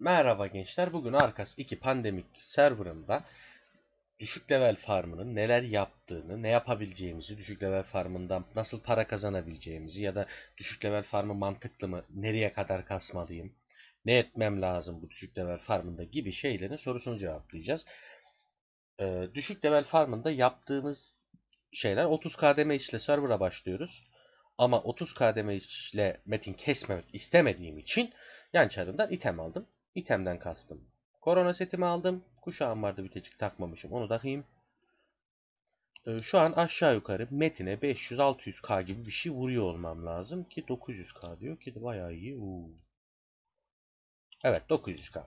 Merhaba gençler. Bugün Arkas 2 pandemik serverında düşük level farmının neler yaptığını, ne yapabileceğimizi, düşük level farmından nasıl para kazanabileceğimizi ya da düşük level farmı mantıklı mı, nereye kadar kasmalıyım, ne etmem lazım bu düşük level farmında gibi şeylerin sorusunu cevaplayacağız. Ee, düşük level farmında yaptığımız şeyler 30 KDM ile server'a başlıyoruz. Ama 30 KDM ile metin kesmemek istemediğim için yan çarımdan item aldım. İtemden kastım. Korona setimi aldım. Kuşağım vardı bitecik takmamışım. Onu takayım. Ee, şu an aşağı yukarı metine 500-600k gibi bir şey vuruyor olmam lazım. Ki 900k diyor ki de bayağı iyi. Uu. Evet 900k.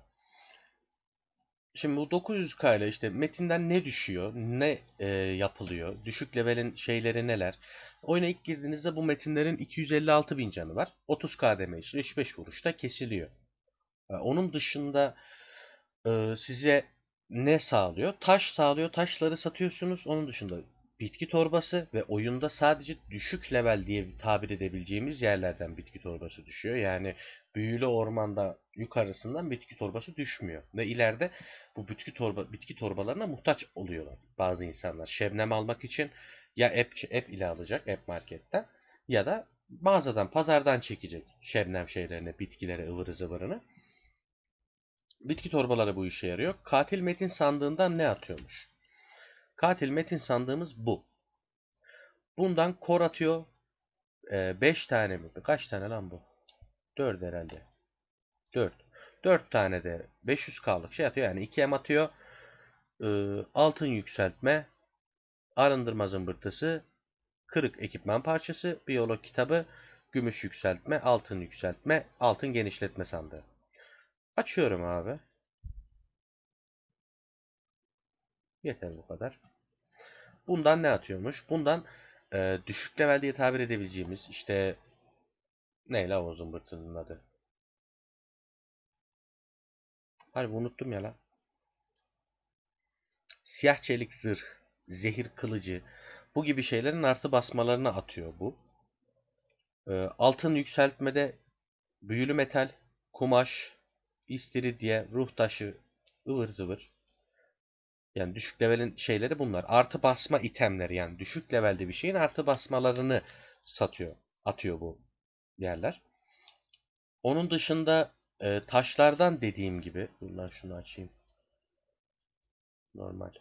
Şimdi bu 900k ile işte metinden ne düşüyor, ne e, yapılıyor, düşük levelin şeyleri neler. Oyuna ilk girdiğinizde bu metinlerin 256 bin canı var. 30 KDM için 3-5 vuruşta kesiliyor. Onun dışında size ne sağlıyor? Taş sağlıyor. Taşları satıyorsunuz. Onun dışında bitki torbası ve oyunda sadece düşük level diye tabir edebileceğimiz yerlerden bitki torbası düşüyor. Yani büyülü ormanda yukarısından bitki torbası düşmüyor. Ve ileride bu bitki torba bitki torbalarına muhtaç oluyorlar bazı insanlar. Şebnem almak için ya app, app ile alacak app marketten ya da mağazadan pazardan çekecek şebnem şeylerini, bitkileri, ıvırı zıvırını. Bitki torbaları bu işe yarıyor. Katil metin sandığından ne atıyormuş? Katil metin sandığımız bu. Bundan kor atıyor. 5 ee, tane mi? Kaç tane lan bu? 4 herhalde. 4. 4 tane de 500k'lık şey atıyor. Yani 2 em atıyor. Ee, altın yükseltme. Arındırma zımbırtısı. Kırık ekipman parçası. Biyolog kitabı. Gümüş yükseltme. Altın yükseltme. Altın genişletme sandığı. Açıyorum abi. Yeter bu kadar. Bundan ne atıyormuş? Bundan e, düşük level diye tabir edebileceğimiz işte ne la o zımbırtının adı? Harbi unuttum ya la. Siyah çelik zırh, zehir kılıcı bu gibi şeylerin artı basmalarını atıyor bu. E, altın yükseltmede büyülü metal, kumaş, istiridye, ruh taşı, ıvır zıvır. Yani düşük levelin şeyleri bunlar. Artı basma itemleri yani düşük levelde bir şeyin artı basmalarını satıyor. Atıyor bu yerler. Onun dışında e, taşlardan dediğim gibi. Dur şunu açayım. Normal.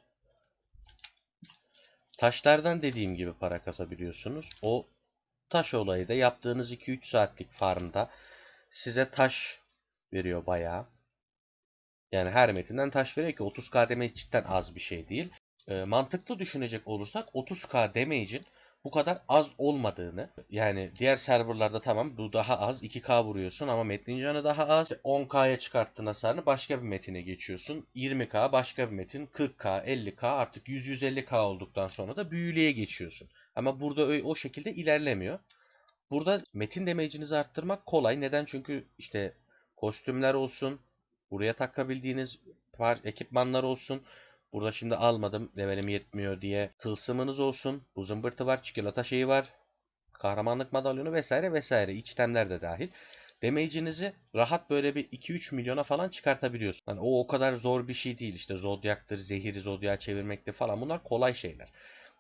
Taşlardan dediğim gibi para kasabiliyorsunuz. O taş olayı da yaptığınız 2-3 saatlik farmda size taş veriyor bayağı. Yani her metinden taş veriyor ki 30k damage cidden az bir şey değil. E, mantıklı düşünecek olursak 30k damage'in bu kadar az olmadığını yani diğer serverlarda tamam bu daha az 2k vuruyorsun ama metnin canı daha az. 10k'ya çıkarttığın hasarını başka bir metine geçiyorsun. 20k başka bir metin 40k 50k artık 100-150k olduktan sonra da büyülüye geçiyorsun. Ama burada o, o şekilde ilerlemiyor. Burada metin damage'inizi arttırmak kolay. Neden? Çünkü işte kostümler olsun Buraya takabildiğiniz par ekipmanlar olsun. Burada şimdi almadım levelim yetmiyor diye. Tılsımınız olsun. Bu zımbırtı var. Çikolata şeyi var. Kahramanlık madalyonu vesaire vesaire. İçtemler de dahil. Damage'inizi rahat böyle bir 2-3 milyona falan çıkartabiliyorsun. Yani o o kadar zor bir şey değil. İşte zodyaktır, zehiri zodya çevirmektir falan. Bunlar kolay şeyler.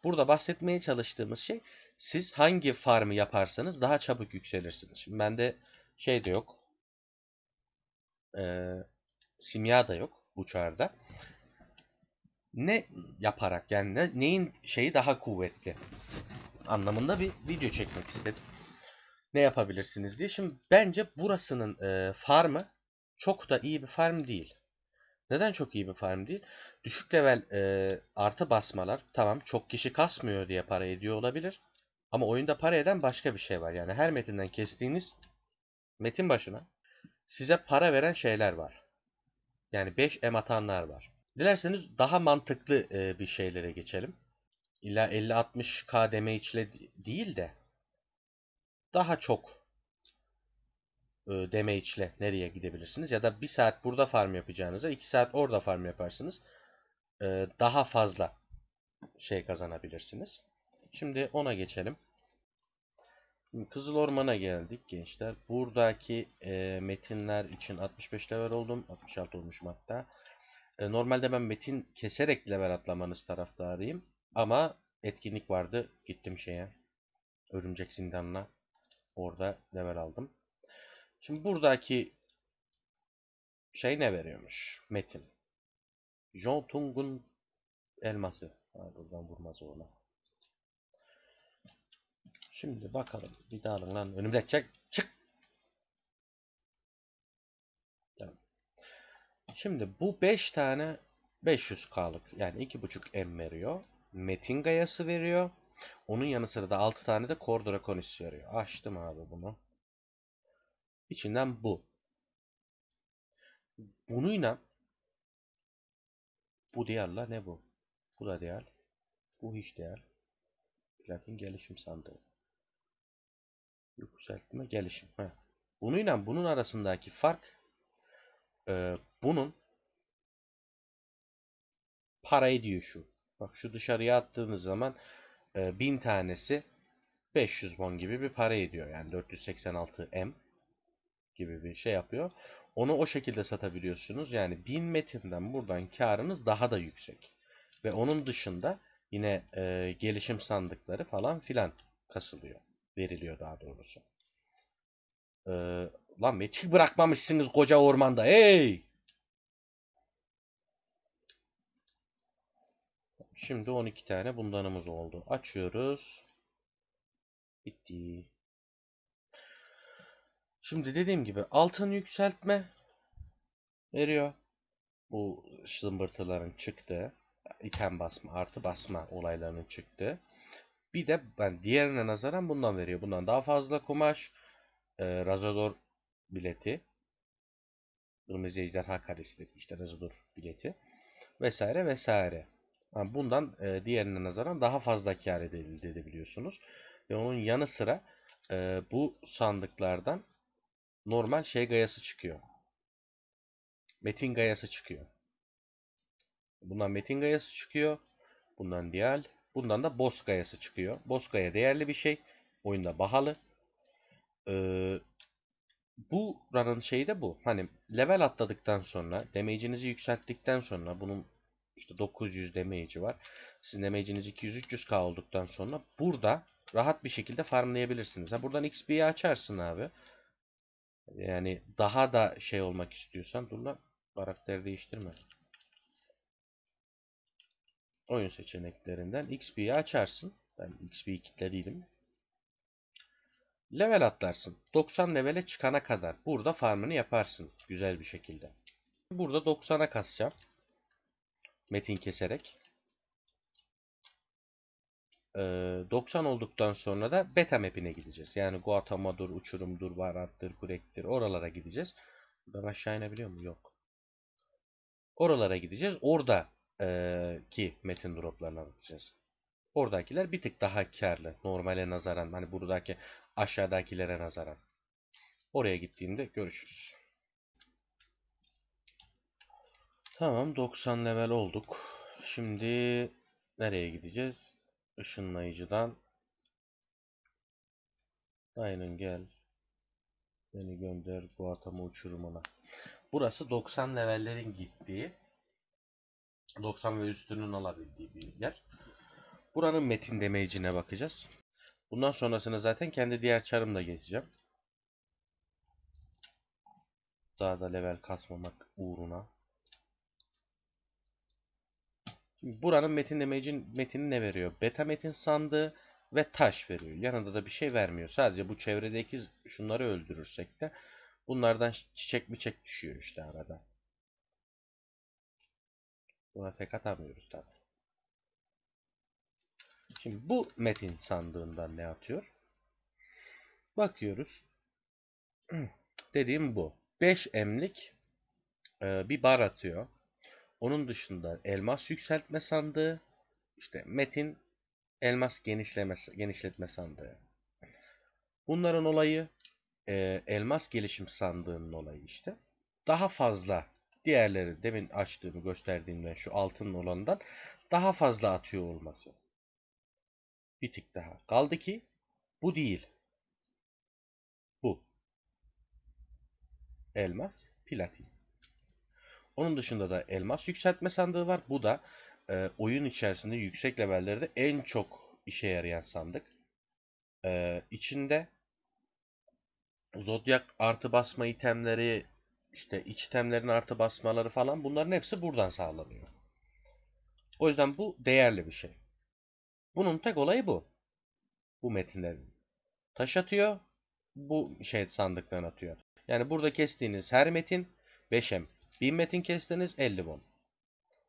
Burada bahsetmeye çalıştığımız şey siz hangi farmı yaparsanız daha çabuk yükselirsiniz. Şimdi bende şey de yok. Ee, simya da yok bu çağrıda. Ne yaparak yani ne, neyin şeyi daha kuvvetli anlamında bir video çekmek istedim. Ne yapabilirsiniz diye. Şimdi bence burasının e, farmı çok da iyi bir farm değil. Neden çok iyi bir farm değil? Düşük level e, artı basmalar tamam çok kişi kasmıyor diye para ediyor olabilir. Ama oyunda para eden başka bir şey var. Yani her metinden kestiğiniz metin başına size para veren şeyler var. Yani 5 em atanlar var. Dilerseniz daha mantıklı e, bir şeylere geçelim. İlla 50-60 KDM içle değil de daha çok e, damage nereye gidebilirsiniz? Ya da 1 saat burada farm yapacağınıza 2 saat orada farm yaparsınız. E, daha fazla şey kazanabilirsiniz. Şimdi ona geçelim. Kızıl Orman'a geldik gençler. Buradaki e, metinler için 65 level oldum. 66 olmuşum hatta. E, normalde ben metin keserek level atlamanız taraftarıyım. Ama etkinlik vardı. Gittim şeye. Örümcek zindanına. Orada level aldım. Şimdi buradaki şey ne veriyormuş? Metin. John Tung'un elması. Ha, buradan vurmaz ona. Şimdi bakalım. Bir daha alın lan. Önümde çek. Çık. Tamam. Şimdi bu 5 tane 500K'lık yani 2.5 M veriyor. Metin gayası veriyor. Onun yanı sıra da 6 tane de Kor Draconis veriyor. Açtım abi bunu. İçinden bu. Bununla bu diyarla ne bu? Bu da diyar. Bu hiç diyar. Platin gelişim sandığı. Yükseltme gelişim. Heh. Bununla bunun arasındaki fark e, bunun para ediyor şu. Bak şu dışarıya attığınız zaman e, 1000 tanesi 500 won gibi bir para ediyor. Yani 486 M gibi bir şey yapıyor. Onu o şekilde satabiliyorsunuz. Yani 1000 metinden buradan karınız daha da yüksek. Ve onun dışında yine e, gelişim sandıkları falan filan kasılıyor. Veriliyor daha doğrusu. E, lan meçik bırakmamışsınız koca ormanda. Hey! Şimdi 12 tane bundanımız oldu. Açıyoruz. Bitti. Şimdi dediğim gibi altın yükseltme veriyor. Bu zımbırtıların çıktığı, item basma, artı basma olaylarının çıktığı. Bir de ben diğerine nazaran bundan veriyor. Bundan daha fazla kumaş, e, Razador bileti, Kırmızı Ejderha Karesi dedi işte Razador bileti vesaire vesaire. Yani bundan e, diğerine nazaran daha fazla kar elde edebiliyorsunuz. Ve onun yanı sıra e, bu sandıklardan normal şey gayası çıkıyor. Metin gayası çıkıyor. Bundan metin gayası çıkıyor. Bundan diğer. Bundan da boss gayası çıkıyor. Boss gaya değerli bir şey. Oyunda bahalı. Ee, bu run'ın şeyi de bu. Hani level atladıktan sonra, damage'inizi yükselttikten sonra bunun işte 900 damage'i var. Sizin damage'iniz 200-300k olduktan sonra burada rahat bir şekilde farmlayabilirsiniz. Ha buradan XP'yi açarsın abi. Yani daha da şey olmak istiyorsan dur lan karakter değiştirme. Oyun seçeneklerinden XP'yi açarsın. Ben XP'yi kilitlediydim. Level atlarsın. 90 levele çıkana kadar burada farmını yaparsın güzel bir şekilde. Burada 90'a kasacağım. Metin keserek. Ee, 90 olduktan sonra da beta map'ine gideceğiz. Yani Guatema'dır, uçurumdur, Varat'tır, Kurek'tir oralara gideceğiz. Ben aşağı inebiliyor muyum? Yok. Oralara gideceğiz. Orada ee, ki metin droplarına bakacağız. Oradakiler bir tık daha karlı. Normale nazaran. Hani buradaki aşağıdakilere nazaran. Oraya gittiğimde görüşürüz. Tamam 90 level olduk. Şimdi nereye gideceğiz? Işınlayıcıdan Aynen gel. Beni gönder Guatama uçurumuna. Burası 90 levellerin gittiği 90 ve üstünün alabildiği bir yer. Buranın metin damage'ine bakacağız. Bundan sonrasını zaten kendi diğer çarımla geçeceğim. Daha da level kasmamak uğruna. Şimdi buranın metin damage'in metini ne veriyor? Beta metin sandığı ve taş veriyor. Yanında da bir şey vermiyor. Sadece bu çevredeki şunları öldürürsek de bunlardan çiçek mi çek düşüyor işte arada. Buna tek atamıyoruz tabi. Şimdi bu metin sandığından ne atıyor? Bakıyoruz. Dediğim bu. 5 emlik e, bir bar atıyor. Onun dışında elmas yükseltme sandığı, işte metin elmas genişleme, genişletme sandığı. Bunların olayı e, elmas gelişim sandığının olayı işte. Daha fazla diğerleri demin açtığımı gösterdiğimden şu altın olandan daha fazla atıyor olması. Bir tık daha. Kaldı ki bu değil. Bu. Elmas, platin. Onun dışında da elmas yükseltme sandığı var. Bu da e, oyun içerisinde yüksek levellerde en çok işe yarayan sandık. E, içinde Zodyak artı basma itemleri, işte iç itemlerin artı basmaları falan bunların hepsi buradan sağlanıyor. O yüzden bu değerli bir şey. Bunun tek olayı bu. Bu metinlerin. Taş atıyor, bu şey sandıktan atıyor. Yani burada kestiğiniz her metin 5M. 1000 metin kestiniz 50 won.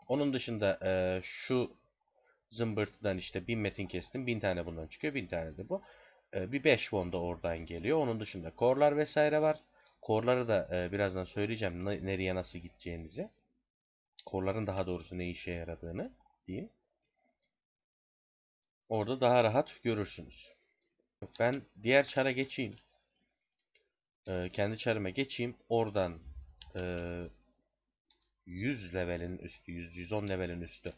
Onun dışında e, şu zımbırtıdan işte 1000 metin kestim. 1000 tane bundan çıkıyor. 1000 tane de bu. E, bir 5 won da oradan geliyor. Onun dışında korlar vesaire var. Korları da e, birazdan söyleyeceğim ne- nereye nasıl gideceğinizi. Korların daha doğrusu ne işe yaradığını diyeyim. Orada daha rahat görürsünüz. Ben diğer çara geçeyim. Ee, kendi çarıma geçeyim. Oradan e, 100 levelin üstü, 100 110 levelin üstü.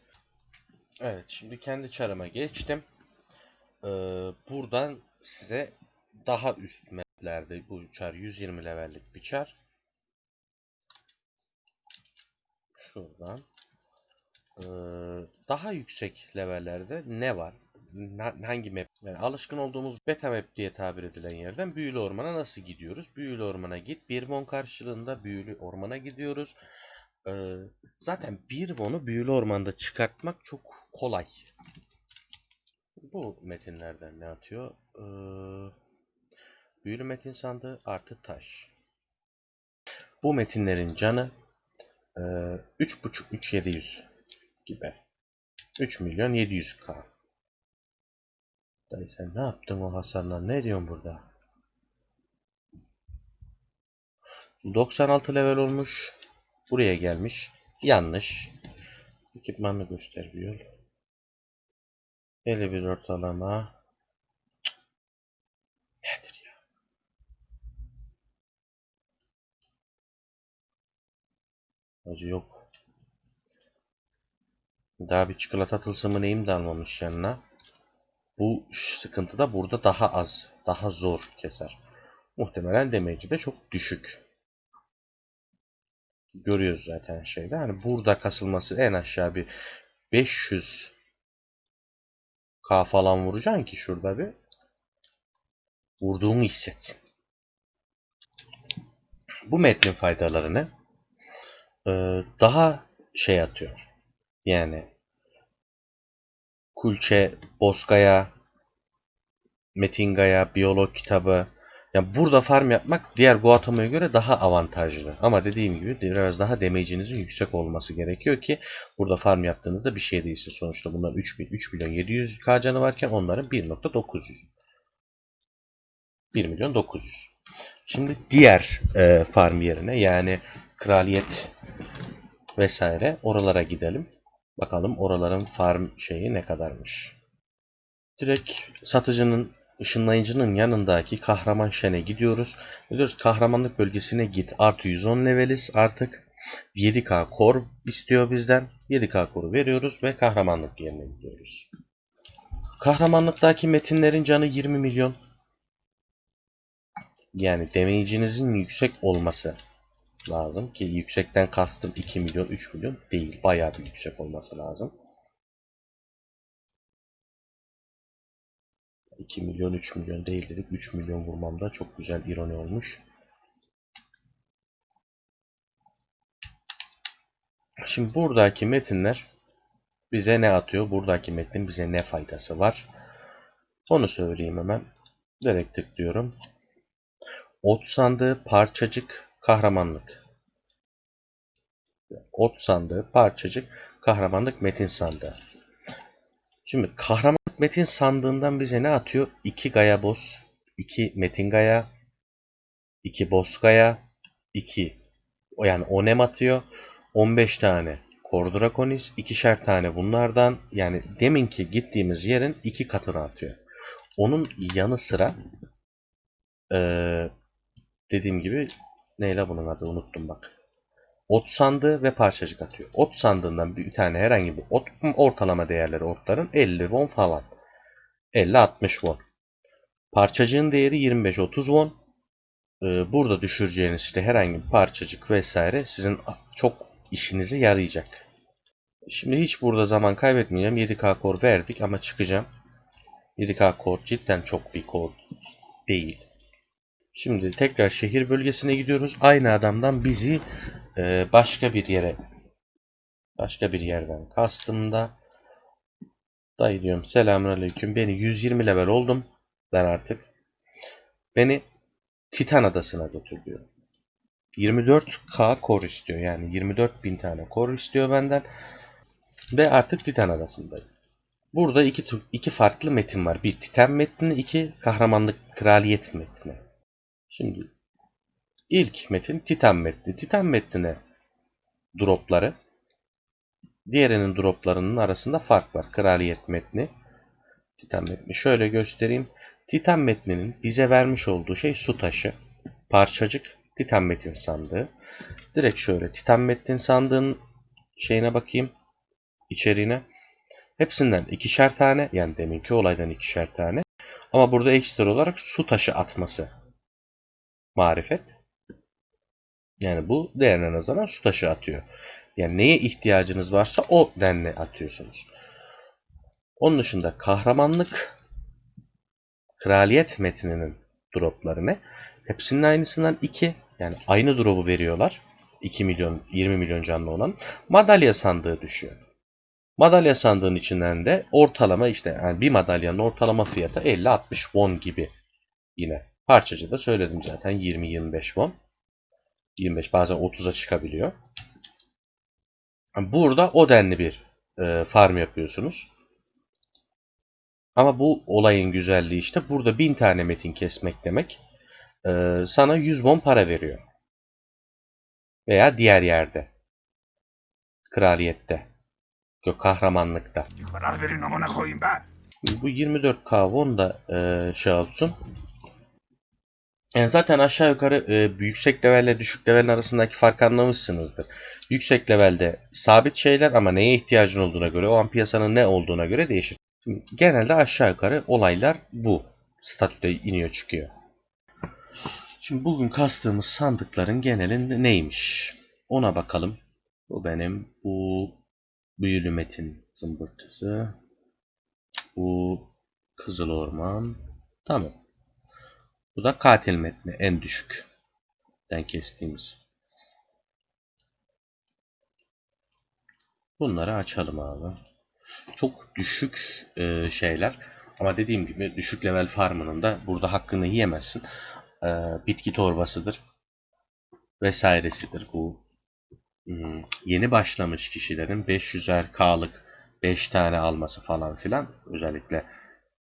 Evet, şimdi kendi çarıma geçtim. Ee, buradan size daha üst maplerde bu çar 120 levellik bir çar. Şuradan. Ee, daha yüksek levellerde ne var? Hangi map? Yani alışkın olduğumuz beta map diye tabir edilen yerden büyülü ormana nasıl gidiyoruz? Büyülü ormana git. Bir won karşılığında büyülü ormana gidiyoruz. Ee, zaten bir won'u büyülü ormanda çıkartmak çok kolay. Bu metinlerden ne atıyor? Ee, büyülü metin sandığı artı taş. Bu metinlerin canı e, 3.5-3.700 gibi. 3 milyon 700k. Dayı sen ne yaptın o hasarla? Ne diyorsun burada? 96 level olmuş. Buraya gelmiş. Yanlış. Ekipmanını gösteriyor. 51 ortalama. Cık. Nedir ya? Acı yok. Daha bir çikolata tılsımı neyim de almamış yanına. Bu sıkıntı da burada daha az, daha zor keser. Muhtemelen damage'i de çok düşük. Görüyoruz zaten şeyde. Hani burada kasılması en aşağı bir 500 K falan vuracaksın ki şurada bir vurduğunu hisset. Bu metnin faydaları ne? Ee, daha şey atıyor. Yani Kulçe, Bozkaya, Metinga'ya, Biyolog kitabı. Yani burada farm yapmak diğer Guatamo'ya göre daha avantajlı. Ama dediğim gibi biraz daha damage'inizin yüksek olması gerekiyor ki burada farm yaptığınızda bir şey değilsin. Sonuçta bunların 3, bin- 3 milyon 700 k canı varken onların 1.900. 1 milyon 900. Şimdi diğer e, farm yerine yani kraliyet vesaire oralara gidelim. Bakalım oraların farm şeyi ne kadarmış. Direkt satıcının ışınlayıcının yanındaki kahraman şene gidiyoruz. Diyoruz kahramanlık bölgesine git. Artı 110 leveliz artık. 7K kor istiyor bizden. 7K koru veriyoruz ve kahramanlık yerine gidiyoruz. Kahramanlıktaki metinlerin canı 20 milyon. Yani damage'inizin yüksek olması lazım ki yüksekten kastım 2 milyon 3 milyon değil. Bayağı bir yüksek olması lazım. 2 milyon 3 milyon değil dedik. 3 milyon vurmamda çok güzel ironi olmuş. Şimdi buradaki metinler bize ne atıyor? Buradaki metnin bize ne faydası var? Onu söyleyeyim hemen. Direkt tıklıyorum. Ot sandığı parçacık kahramanlık. Ot sandığı parçacık kahramanlık metin sandığı. Şimdi kahramanlık metin sandığından bize ne atıyor? 2 Gaya Boss, 2 Metin Gaya, 2 Boss Gaya, 2 o yani Onem atıyor. 15 tane Kordrakonis, ikişer tane bunlardan yani deminki gittiğimiz yerin iki katını atıyor. Onun yanı sıra eee, dediğim gibi neyle bunun adı unuttum bak. Ot sandığı ve parçacık atıyor. Ot sandığından bir tane herhangi bir ot ortalama değerleri otların 50 won falan. 50-60 won. Parçacığın değeri 25-30 won. e, burada düşüreceğiniz işte herhangi bir parçacık vesaire sizin çok işinize yarayacak. Şimdi hiç burada zaman kaybetmeyeceğim. 7K core verdik ama çıkacağım. 7K core cidden çok bir core değil. Şimdi tekrar şehir bölgesine gidiyoruz. Aynı adamdan bizi e, başka bir yere başka bir yerden kastımda dayı diyorum selamünaleyküm. Beni 120 level oldum ben artık. Beni Titan adasına götür diyor. 24k core istiyor. Yani 24 bin tane core istiyor benden. Ve artık Titan adasındayım. Burada iki, iki farklı metin var. Bir Titan metni, iki kahramanlık kraliyet metni. Şimdi ilk metin Titan metni. Titan metnine dropları diğerinin droplarının arasında fark var. Kraliyet metni, Titan metni. Şöyle göstereyim. Titan metninin bize vermiş olduğu şey su taşı, parçacık, Titan metin sandığı. Direkt şöyle Titan metin sandığın şeyine bakayım. içeriğine. Hepsinden ikişer tane yani deminki olaydan ikişer tane. Ama burada ekstra olarak su taşı atması. Marifet. Yani bu değerine nazaran su taşı atıyor. Yani neye ihtiyacınız varsa o denli atıyorsunuz. Onun dışında kahramanlık kraliyet metninin dropları ne? Hepsinin aynısından 2. Yani aynı drop'u veriyorlar. 2 milyon 20 milyon canlı olan madalya sandığı düşüyor. Madalya sandığın içinden de ortalama işte yani bir madalyanın ortalama fiyatı 50-60 won gibi yine. Parçacı da söyledim zaten 20-25 won. 25 bazen 30'a çıkabiliyor. Burada o denli bir e, farm yapıyorsunuz. Ama bu olayın güzelliği işte burada 1000 tane metin kesmek demek e, sana 100 won para veriyor. Veya diğer yerde. Kraliyette. Yok kahramanlıkta. Karar verin amına koyayım be. Bu 24K won da e, şey olsun. Yani zaten aşağı yukarı e, yüksek levelle düşük levelin arasındaki farkı anlamışsınızdır. Yüksek levelde sabit şeyler ama neye ihtiyacın olduğuna göre, o an piyasanın ne olduğuna göre değişir. Genelde aşağı yukarı olaylar bu. Statüde iniyor çıkıyor. Şimdi bugün kastığımız sandıkların genelinde neymiş? Ona bakalım. Bu benim. Bu büyülü metin zımbırtısı. Bu Kızıl Orman. Tamam. Bu da katil metni en düşük. Den kestiğimiz. Bunları açalım abi. Çok düşük e, şeyler. Ama dediğim gibi düşük level farmının da burada hakkını yiyemezsin. E, bitki torbasıdır. Vesairesidir. Bu hmm, yeni başlamış kişilerin 500'er K'lık 5 tane alması falan filan. Özellikle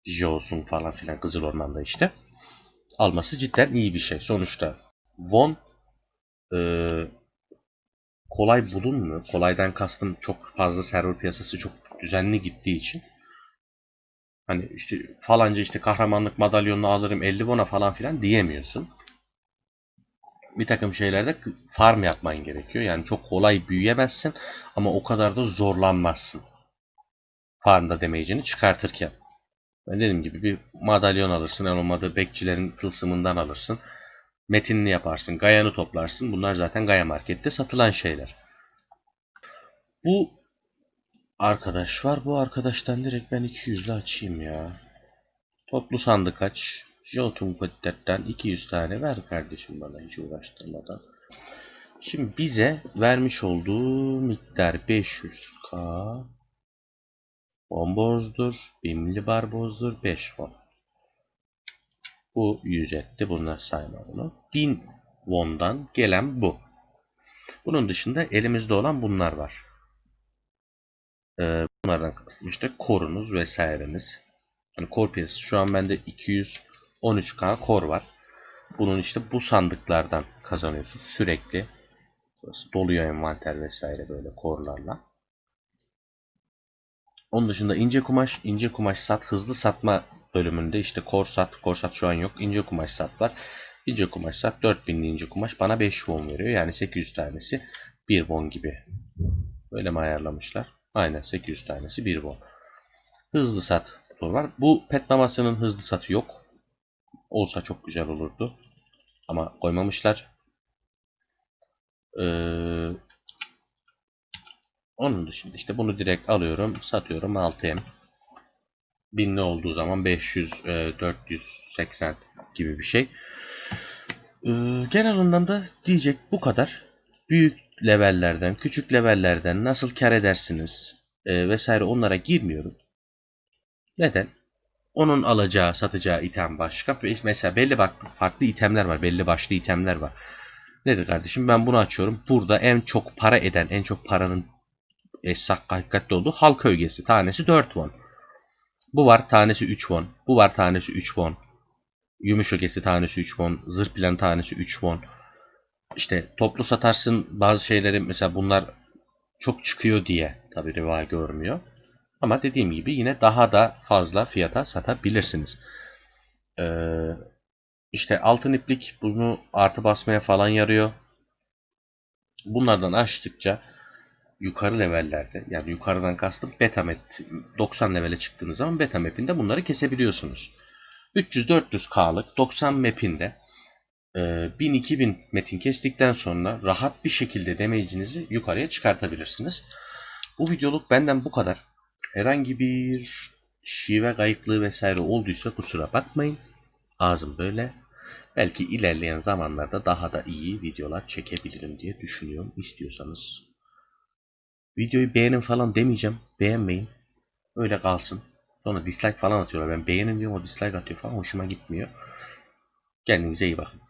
Josun falan filan Kızıl Orman'da işte alması cidden iyi bir şey. Sonuçta Von e, kolay bulunmuyor. Kolaydan kastım çok fazla server piyasası çok düzenli gittiği için. Hani işte falanca işte kahramanlık madalyonunu alırım 50 Von'a falan filan diyemiyorsun. Bir takım şeylerde farm yapman gerekiyor. Yani çok kolay büyüyemezsin ama o kadar da zorlanmazsın. Farmda demeyicini çıkartırken. Ben dediğim gibi bir madalyon alırsın. En olmadı bekçilerin tılsımından alırsın. Metinini yaparsın. Gayanı toplarsın. Bunlar zaten Gaya Market'te satılan şeyler. Bu arkadaş var. Bu arkadaştan direkt ben 200'lü açayım ya. Toplu sandık aç. Jotun Petter'den 200 tane ver kardeşim bana hiç uğraştırmadan. Şimdi bize vermiş olduğu miktar 500k Bombozdur, bimli barbozdur, 5 won. Bu 100 etti. Bunlar sayma bunu. 1000 won'dan gelen bu. Bunun dışında elimizde olan bunlar var. Ee, bunlardan kastım işte korunuz vesaireniz. Hani kor piyasası. Şu an bende 213k kor var. Bunun işte bu sandıklardan kazanıyorsun sürekli. Burası doluyor envanter vesaire böyle korlarla. Onun dışında ince kumaş, ince kumaş sat, hızlı satma bölümünde işte korsat, korsat şu an yok. ince kumaş sat var. İnce kumaş sat 4000 ince kumaş bana 5 won veriyor. Yani 800 tanesi 1 won gibi. Böyle mi ayarlamışlar? Aynen 800 tanesi 1 won. Hızlı sat motor var. Bu pet mamasının hızlı satı yok. Olsa çok güzel olurdu. Ama koymamışlar. Ee, onun dışında işte bunu direkt alıyorum, satıyorum 6M. Binli olduğu zaman 500, e, 480 gibi bir şey. Ee, genel anlamda diyecek bu kadar. Büyük levellerden, küçük levellerden nasıl kar edersiniz e, vesaire onlara girmiyorum. Neden? Onun alacağı, satacağı item başka. Mesela belli bak farklı itemler var, belli başlı itemler var. Nedir kardeşim? Ben bunu açıyorum. Burada en çok para eden, en çok paranın essak hakikatli olduğu halk ögesi. Tanesi 4 won. Bu var tanesi 3 won. Bu var tanesi 3 won. Gümüş ögesi tanesi 3 won. Zırh plan tanesi 3 won. İşte toplu satarsın bazı şeyleri mesela bunlar çok çıkıyor diye tabi riva görmüyor. Ama dediğim gibi yine daha da fazla fiyata satabilirsiniz. Ee, işte altın iplik bunu artı basmaya falan yarıyor. Bunlardan açtıkça yukarı levellerde yani yukarıdan kastım beta map 90 levele çıktığınız zaman beta map'inde bunları kesebiliyorsunuz. 300-400K'lık 90 map'inde 1000-2000 metin kestikten sonra rahat bir şekilde damage'inizi yukarıya çıkartabilirsiniz. Bu videoluk benden bu kadar. Herhangi bir şive kayıklığı vesaire olduysa kusura bakmayın. Ağzım böyle. Belki ilerleyen zamanlarda daha da iyi videolar çekebilirim diye düşünüyorum. İstiyorsanız videoyu beğenin falan demeyeceğim. Beğenmeyin. Öyle kalsın. Sonra dislike falan atıyorlar. Ben beğenin diyorum o dislike atıyor falan. Hoşuma gitmiyor. Kendinize iyi bakın.